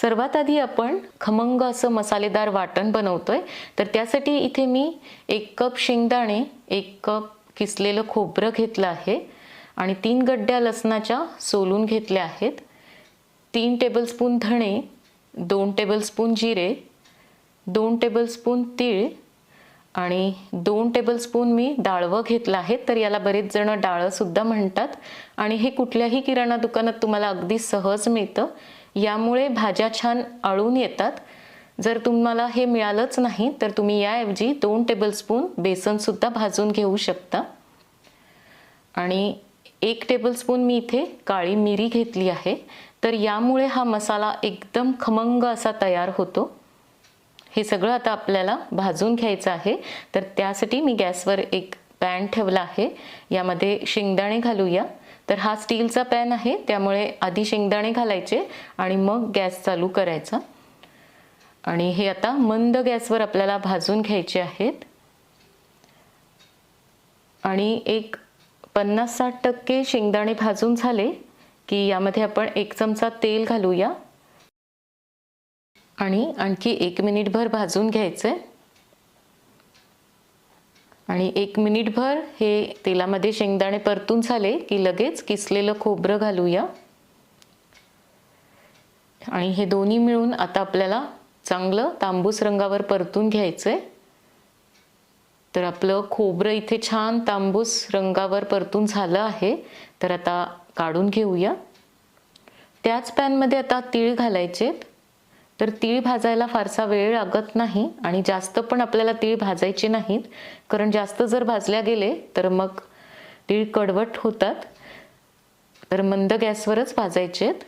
सर्वात आधी आपण खमंग असं मसालेदार वाटण बनवतोय. तर त्यासाठी इथे मी एक कप शेंगदाणे एक कप किसलेलं खोबरं घेतलं आहे आणि तीन गड्ड्या लसणाच्या सोलून घेतल्या आहेत. तीन टेबलस्पून धणे दोन टेबलस्पून जिरे दोन टेबलस्पून तीळ आणि दोन टेबलस्पून मी डाळवं घेतलं आहे. तर याला बरेच जण डाळंसुद्धा म्हणतात आणि हे कुठल्याही किराणा दुकानात तुम्हाला अगदी सहज मिळतं. यामुळे भाज्या छान आळून येतात. जर तुम्हाला हे मिळालंच नाही तर तुम्ही याऐवजी दोन टेबलस्पून बेसनसुद्धा भाजून घेऊ शकता. आणि एक टेबलस्पून मी इथे काळी मिरी घेतली आहे. तर यामुळे हा मसाला एकदम खमंग असा तयार होतो. हे सगळं आता आपल्याला भाजून घ्यायचं आहे. तर त्यासाठी मी गॅसवर एक पॅन ठेवला आहे. यामध्ये शेंगदाणे घालूया. तर हा स्टीलचा पॅन आहे त्यामुळे आधी शेंगदाणे घालायचे आणि मग गॅस चालू करायचा. आणि हे आता मंद गॅसवर आपल्याला भाजून घ्यायचे आहेत. आणि एक पन्नास साठ टक्के शेंगदाणे भाजून झाले की यामध्ये आपण एक चमचा तेल घालूया. आणि आणखी एक मिनिटभर भाजून घ्यायचं आहे आणि एक मिनिटभर हे तेलामध्ये शेंगदाणे परतून झाले की लगेच किसलेलं खोबरं घालूया. आणि हे दोन्ही मिळून आता आपल्याला चांगलं तांबूस रंगावर परतून घ्यायचं आहे तर आपलं खोबरं इथे छान तांबूस रंगावर परतून झालं आहे. तर आता काढून घेऊया. त्याच पॅनमध्ये आता तीळ घालायचेत. तर तीळ भाजायला फारसा वेळ लागत नाही आणि जास्त पण आपल्याला तीळ भाजायचे नाहीत. कारण जास्त जर भाजल्या गेले तर मग तीळ कडवट होतात. तर मंद गॅसवरच भाजायचे आहेत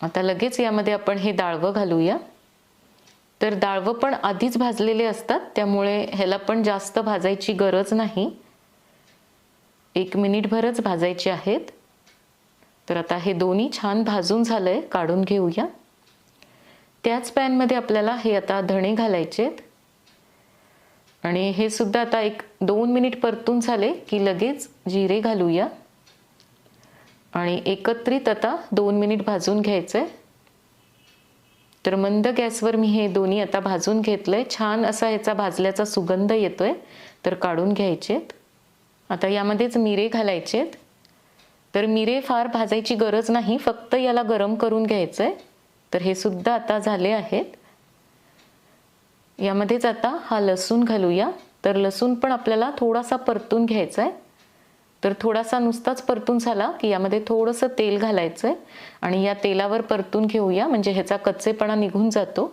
आता लगेच यामध्ये आपण हे डाळवं घालूया. तर डाळवं पण आधीच भाजलेले असतात त्यामुळे ह्याला पण जास्त भाजायची गरज नाही. एक मिनिटभरच भाजायचे आहेत. तर आता हे दोन्ही छान भाजून झालंय काढून घेऊया. त्याच पॅनमध्ये आपल्याला हे आता धणे घालायचेत आणि हे सुद्धा आता एक दोन मिनिट परतून झाले की लगेच जिरे घालूया. आणि एकत्रित आता दोन मिनिट भाजून घ्यायचंय. तर मंद गॅसवर मी हे दोन्ही आता भाजून घेतलंय. छान असा ह्याचा भाजल्याचा सुगंध येतोय. तर काढून घ्यायचेत आता यामध्येच मिरे घालायचेत तर मिरे फार भाजायची गरज नाही. फक्त याला गरम करून घ्यायचं आहे तर हे सुद्धा आता झाले आहेत. यामध्येच आता हा लसूण घालूया. तर लसूण पण आपल्याला थोडासा परतून घ्यायचा आहे तर थोडासा नुसताच परतून झाला की यामध्ये थोडंसं तेल घालायचं आहे आणि या तेलावर परतून घेऊया. म्हणजे ह्याचा कच्चेपणा निघून जातो.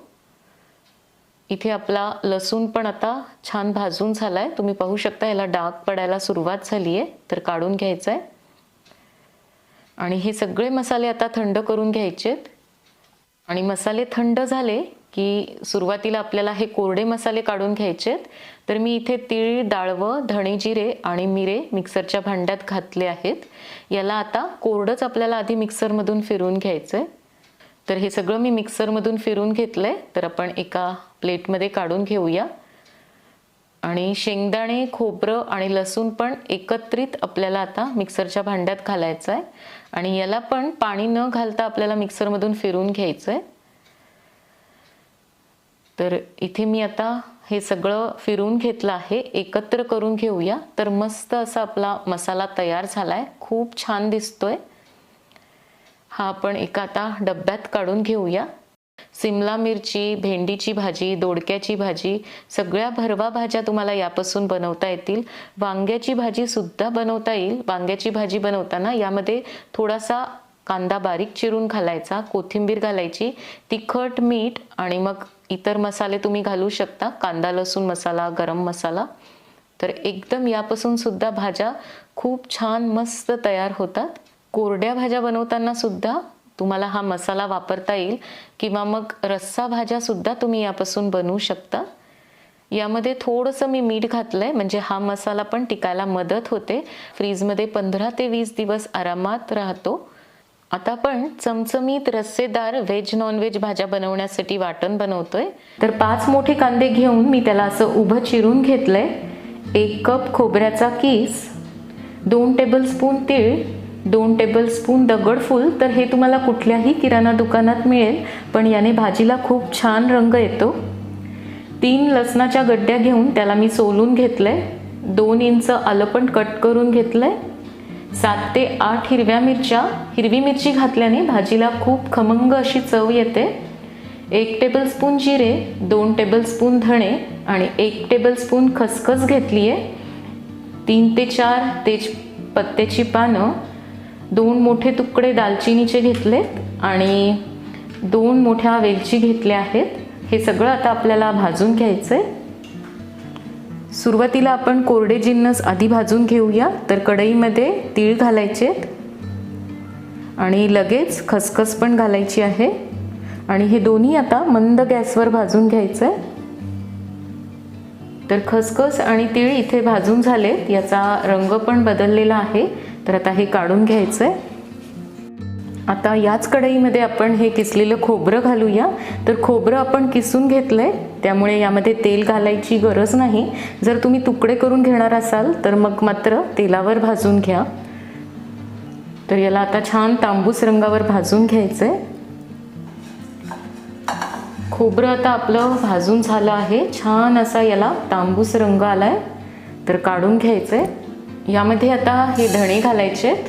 इथे आपला लसूण पण आता छान भाजून झाला आहे तुम्ही पाहू शकता याला डाग पडायला सुरुवात झाली आहे तर काढून घ्यायचं आहे आणि हे सगळे मसाले आता थंड करून घ्यायचेत. आणि मसाले थंड झाले की सुरुवातीला आपल्याला हे कोरडे मसाले काढून घ्यायचेत तर मी इथे तीळ डाळवं धणे जिरे आणि मिरे मिक्सरच्या भांड्यात घातले आहेत. याला आता कोरडंच आपल्याला आधी मिक्सरमधून फिरून घ्यायचं आहे तर हे सगळं मी मिक्सरमधून फिरून घेतलं आहे तर आपण एका प्लेटमध्ये काढून घेऊया. आणि शेंगदाणे खोबरं आणि लसूण पण एकत्रित आपल्याला आता मिक्सरच्या भांड्यात घालायचं आहे आणि याला पण पाणी न घालता आपल्याला मिक्सरमधून फिरून घ्यायचं आहे तर इथे मी आता हे सगळं फिरून घेतलं आहे एकत्र करून घेऊया. तर मस्त असा आपला मसाला तयार झाला आहे खूप छान दिसतोय. हा आपण एका आता डब्यात काढून घेऊया. सिमला मिरची भेंडीची भाजी दोडक्याची भाजी सगळ्या भरवा भाज्या तुम्हाला यापासून बनवता येतील. वांग्याची भाजी सुद्धा बनवता येईल. वांग्याची भाजी बनवताना यामध्ये थोडासा कांदा बारीक चिरून घालायचा कोथिंबीर घालायची तिखट मीठ आणि मग इतर मसाले तुम्ही घालू शकता. कांदा लसूण मसाला गरम मसाला. तर एकदम यापासून सुद्धा भाज्या खूप छान मस्त तयार होतात. कोरड्या भाज्या बनवताना सुद्धा तुम्हाला हा मसाला वापरता येईल किंवा मग रस्सा भाज्या सुद्धा तुम्ही यापासून बनवू शकता. यामध्ये थोडंसं मी मीठ घातलं आहे म्हणजे हा मसाला पण टिकायला मदत होते. फ्रीजमध्ये पंधरा ते वीस दिवस आरामात राहतो. आता आपण चमचमीत रस्सेदार व्हेज नॉनव्हेज भाज्या बनवण्यासाठी वाटण बनवतोय. तर पाच मोठे कांदे घेऊन मी त्याला असं उभं चिरून घेतलंय. एक कप खोबऱ्याचा किस दोन टेबलस्पून तीळ दोन टेबलस्पून दगडफूल तर हे तुम्हाला कुठल्याही किराणा दुकानात मिळेल पण याने भाजीला खूप छान रंग येतो. तीन लसणाच्या गड्ड्या घेऊन त्याला मी सोलून घेतलं आहे दोन इंच आलं पण कट करून घेतलं आहे सात ते आठ हिरव्या मिरच्या. हिरवी मिरची घातल्याने भाजीला खूप खमंग अशी चव येते. एक टेबलस्पून जिरे दोन टेबलस्पून धणे आणि एक टेबलस्पून खसखस घेतली आहे तीन ते चार तेज पत्त्याची पानं दोन मोठे तुकडे दालचिनीचे घेतलेत आणि दोन मोठ्या वेलची घेतल्या आहेत. हे सगळं आता आपल्याला भाजून घ्यायचं आहे सुरुवातीला आपण कोरडे जिन्नस आधी भाजून घेऊया तर कढईमध्ये तीळ घालायचे आणि लगेच खसखस पण घालायची आहे. आणि हे दोन्ही आता मंद गॅसवर भाजून घ्यायचं आहे तर खसखस आणि तीळ इथे भाजून झालेत याचा रंग पण बदललेला आहे. तर आता हे काढून घ्यायचं आहे आता याच कढईमध्ये आपण हे किसलेलं खोबरं घालूया. तर खोबरं आपण किसून घेतलं आहे त्यामुळे यामध्ये तेल घालायची गरज नाही. जर तुम्ही तुकडे करून घेणार असाल तर मग मात्र तेलावर भाजून घ्या. तर याला आता छान तांबूस रंगावर भाजून घ्यायचं आहे खोबरं आता आपलं भाजून झालं आहे. छान असा याला तांबूस रंग आला आहे तर काढून घ्यायचं आहे यामध्ये आता हे धणे घालायचे आहेत.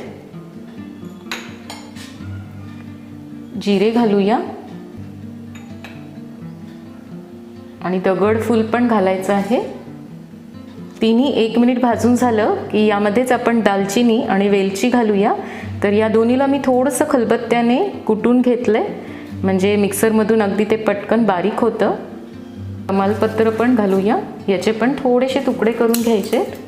जिरे घालूया. आणि दगड फूल पण घालायचं आहे. तिन्ही एक मिनिट भाजून झालं की यामध्येच आपण दालचिनी आणि वेलची घालूया. तर या दोन्हीला मी थोडंसं खलबत्त्याने कुटून घेतलंय. म्हणजे मिक्सरमधून अगदी ते पटकन बारीक होतं. कमालपत्र पण घालूया. याचे पण थोडेसे तुकडे करून घ्यायचे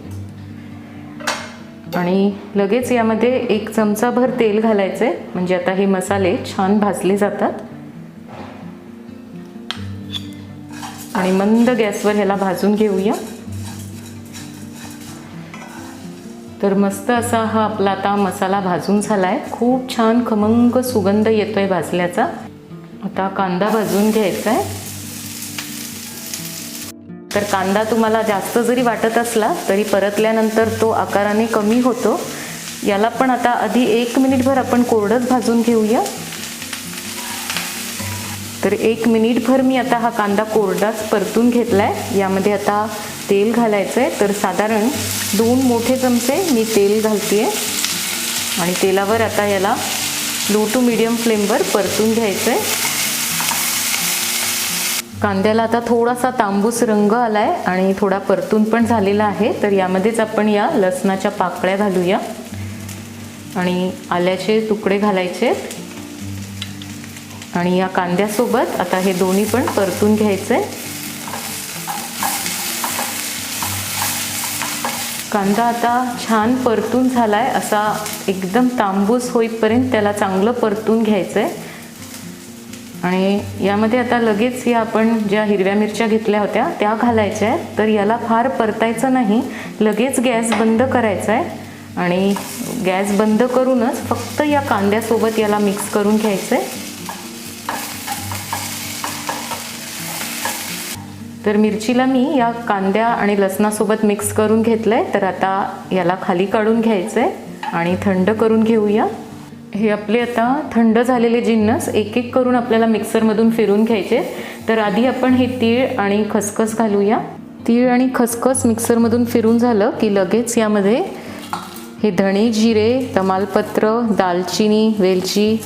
आणि लगेच यामध्ये एक चमचाभर तेल घालायचं आहे म्हणजे आता हे मसाले छान भाजले जातात. आणि मंद गॅसवर ह्याला भाजून घेऊया. तर मस्त असा हा आपला आता मसाला भाजून झाला आहे खूप छान खमंग सुगंध येतोय भाजल्याचा. आता कांदा भाजून घ्यायचा आहे तर कांदा तुम्हाला जास्त जरी वाटत असला तरी परतल्यानंतर तो आकाराने कमी होतो. याला पण आता आधी एक मिनिटभर आपण कोरडच भाजून घेऊया. तर एक मिनिटभर मी आता हा कांदा कोरडाच परतून घेतलाय. यामध्ये आता तेल घालायचं आहे तर साधारण दोन मोठे चमचे मी तेल घालते आणि तेलावर आता याला लो टू मिडियम फ्लेमवर परतून घ्यायचं आहे कांद्याला आता थोडासा तांबूस रंग आलाय आणि थोडा परतून पण झालेला आहे. तर यामध्येच आपण या लसणाच्या पाकळ्या घालूया. आणि आल्याचे तुकडे घालायचे आणि या कांद्यासोबत आता हे दोन्ही पण परतून घ्यायचे. कांदा आता छान परतून झालाय. असा एकदम तांबूस होईपर्यंत त्याला चांगलं परतून घ्यायचं आहे आणि यामध्ये आता लगेच या आपण ज्या हिरव्या मिरच्या घेतल्या होत्या त्या घालायच्या आहेत. तर याला फार परतायचं नाही. लगेच गॅस बंद करायचा आहे. आणि गॅस बंद करूनच फक्त या कांद्यासोबत याला मिक्स करून घ्यायचं आहे. तर मिरचीला मी या कांद्या आणि लसणासोबत मिक्स करून घेतलं आहे तर आता याला खाली काढून घ्यायचं आहे आणि थंड करून घेऊया. हे आपले आता थंड झालेले जिन्नस एक एक करून आपल्याला मिक्सरमधून फिरून घ्यायचे. तर आधी आपण हे तीळ आणि खसखस घालूया. तीळ आणि खसखस मिक्सरमधून फिरून झालं की लगेच यामध्ये हे धणे जिरे तमालपत्र दालचिनी वेलची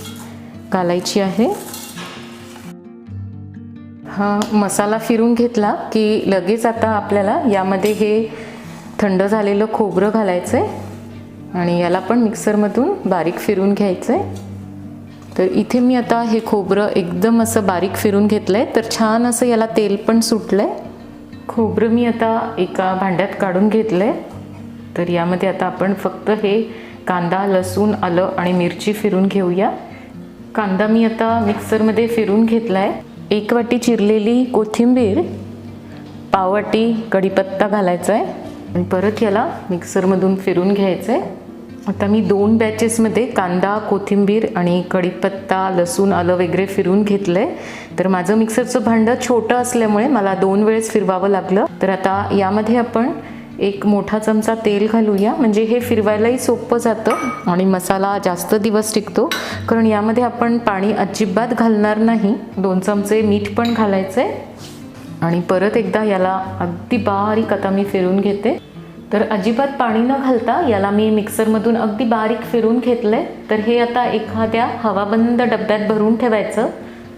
घालायची आहे. हा मसाला फिरून घेतला की लगेच आता आपल्याला यामध्ये हे थंड झालेलं खोबरं घालायचं आहे आणि याला पण मिक्सरमधून बारीक फिरून घ्यायचं आहे तर इथे मी आता हे खोबरं एकदम असं बारीक फिरून घेतलं आहे तर छान असं याला तेल पण सुटलं आहे खोबरं मी आता एका भांड्यात काढून घेतलं आहे तर यामध्ये आता आपण फक्त हे कांदा लसूण आलं आणि मिरची फिरून घेऊया. कांदा मी आता मिक्सरमध्ये फिरून घेतला आहे एक वाटी चिरलेली कोथिंबीर पाववाटी कढीपत्ता घालायचा आहे आणि परत याला मिक्सरमधून फिरून घ्यायचं आहे आता मी दोन बॅचेसमध्ये कांदा कोथिंबीर आणि कढीपत्ता लसूण आलं वगैरे फिरून घेतलं आहे तर माझं मिक्सरचं भांडं छोटं असल्यामुळे मला दोन वेळेस फिरवावं लागलं. तर आता यामध्ये आपण एक मोठा चमचा तेल घालूया. म्हणजे हे फिरवायलाही सोपं जातं आणि मसाला जास्त दिवस टिकतो. कारण यामध्ये आपण पाणी अजिबात घालणार नाही. दोन चमचे मीठ पण घालायचं आहे आणि परत एकदा याला अगदी बारीक आता मी फिरून घेते. तर अजिबात पाणी न घालता याला मी मिक्सरमधून अगदी बारीक फिरून घेतलंय. तर हे आता एखाद्या हवाबंद डब्यात भरून ठेवायचं.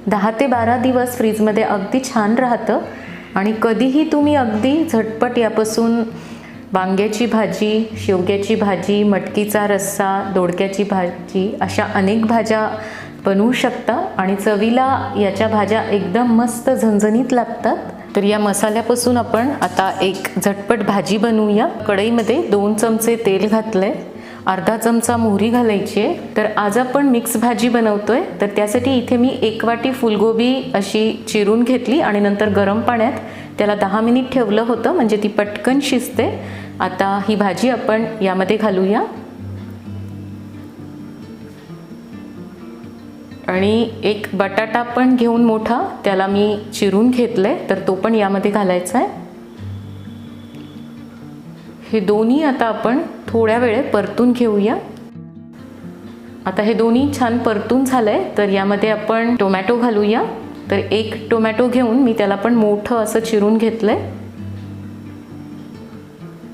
दहा ते बारा दिवस फ्रीजमध्ये अगदी छान राहतं. आणि कधीही तुम्ही अगदी झटपट यापासून वांग्याची भाजी शेवग्याची भाजी मटकीचा रस्सा दोडक्याची भाजी अशा अनेक भाज्या बनवू शकता. आणि चवीला याच्या भाज्या एकदम मस्त झणझणीत लागतात. तर या मसाल्यापासून आपण आता एक झटपट भाजी बनवूया. कढईमध्ये दोन चमचे तेल घातलंय. अर्धा चमचा मोहरी घालायची आहे. तर आज आपण मिक्स भाजी बनवतोय. तर त्यासाठी इथे मी एक वाटी फुलगोबी अशी चिरून घेतली आणि नंतर गरम पाण्यात त्याला दहा मिनिट ठेवलं होतं. म्हणजे ती पटकन शिजते. आता ही भाजी आपण यामध्ये घालूया. आणि एक बटाटा पण घेऊन मोठा त्याला मी चिरून घेतलं आहे तर तो पण यामध्ये घालायचा आहे. हे दोन्ही आता आपण थोड्या वेळे परतून घेऊया. आता हे दोन्ही छान परतून झालं आहे तर यामध्ये आपण टोमॅटो घालूया. तर एक टोमॅटो घेऊन मी त्याला पण मोठं असं चिरून घेतलं आहे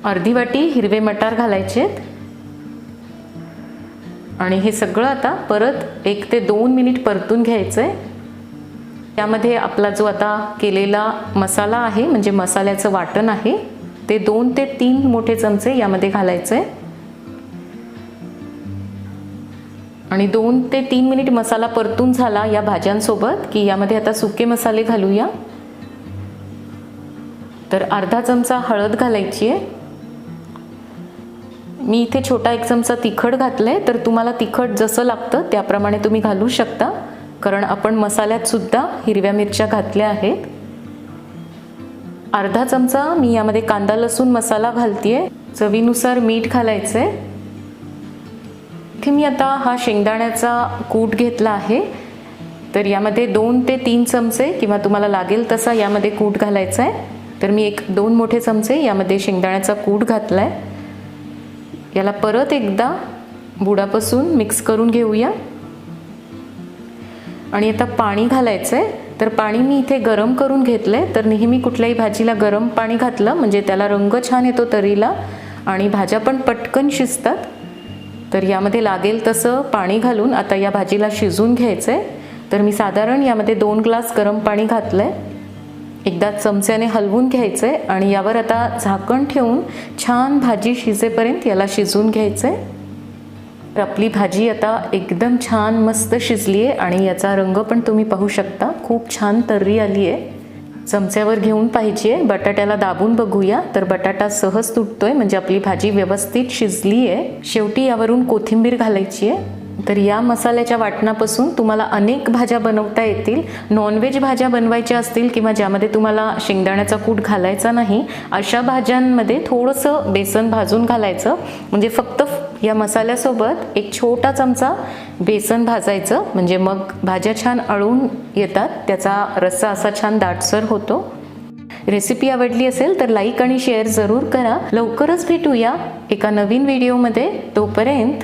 अर्धी वाटी हिरवे मटार घालायचे आहेत आणि हे सगळं आता परत एक ते दोन मिनिट परतून घ्यायचं आहे त्यामध्ये आपला जो आता केलेला मसाला आहे म्हणजे मसाल्याचं वाटण आहे ते दोन ते तीन मोठे चमचे यामध्ये घालायचं आहे आणि दोन ते तीन मिनिट मसाला परतून झाला या भाज्यांसोबत की यामध्ये आता सुके मसाले घालूया. तर अर्धा चमचा हळद घालायची आहे मी इथे छोटा एक चमचा तिखट घातलंय तर तुम्हाला तिखट जसं लागतं त्याप्रमाणे तुम्ही घालू शकता. कारण आपण मसाल्यात सुद्धा हिरव्या मिरच्या घातल्या आहेत. अर्धा चमचा मी यामध्ये कांदा लसूण मसाला घालतीये. चवीनुसार मीठ घालायचंय. इथे मी आता हा शेंगदाण्याचा कूट घेतला आहे. तर यामध्ये दोन ते तीन चमचे किंवा तुम्हाला लागेल तसा यामध्ये कूट घालायचा आहे तर मी एक दोन मोठे चमचे यामध्ये शेंगदाण्याचा कूट घातला आहे याला परत एकदा बुडापासून मिक्स करून घेऊया. आणि आता पाणी घालायचं आहे तर पाणी मी इथे गरम करून घेतलं आहे तर नेहमी कुठल्याही भाजीला गरम पाणी घातलं म्हणजे त्याला रंग छान येतो तरीला आणि भाज्या पण पटकन शिजतात. तर यामध्ये लागेल तसं पाणी घालून आता या भाजीला शिजून घ्यायचं आहे तर मी साधारण यामध्ये दोन ग्लास गरम पाणी घातलं आहे एकदा चमच्याने हलवून घ्यायचं आहे आणि यावर आता झाकण ठेवून छान भाजी शिजेपर्यंत याला शिजवून घ्यायचं. आहे तर आपली भाजी आता एकदम छान मस्त शिजली आहे आणि याचा रंग पण तुम्ही पाहू शकता. खूप छान तर्री आली आहे चमच्यावर घेऊन पाहिजे बटाट्याला दाबून बघूया. तर बटाटा सहज तुटतोय म्हणजे आपली भाजी व्यवस्थित शिजली आहे शेवटी यावरून कोथिंबीर घालायची आहे तर या मसाल्याच्या वाटणापासून तुम्हाला अनेक भाज्या बनवता येतील. नॉनव्हेज भाज्या बनवायच्या असतील किंवा ज्यामध्ये तुम्हाला शेंगदाण्याचा कूट घालायचा नाही अशा भाज्यांमध्ये थोडंसं बेसन भाजून घालायचं. म्हणजे फक्त या मसाल्यासोबत एक छोटा चमचा बेसन भाजायचं. म्हणजे मग भाज्या छान अळून येतात. त्याचा रस्सा असा छान दाटसर होतो. रेसिपी आवडली असेल तर लाईक आणि शेअर जरूर करा. लवकरच भेटूया एका नवीन व्हिडिओमध्ये. तोपर्यंत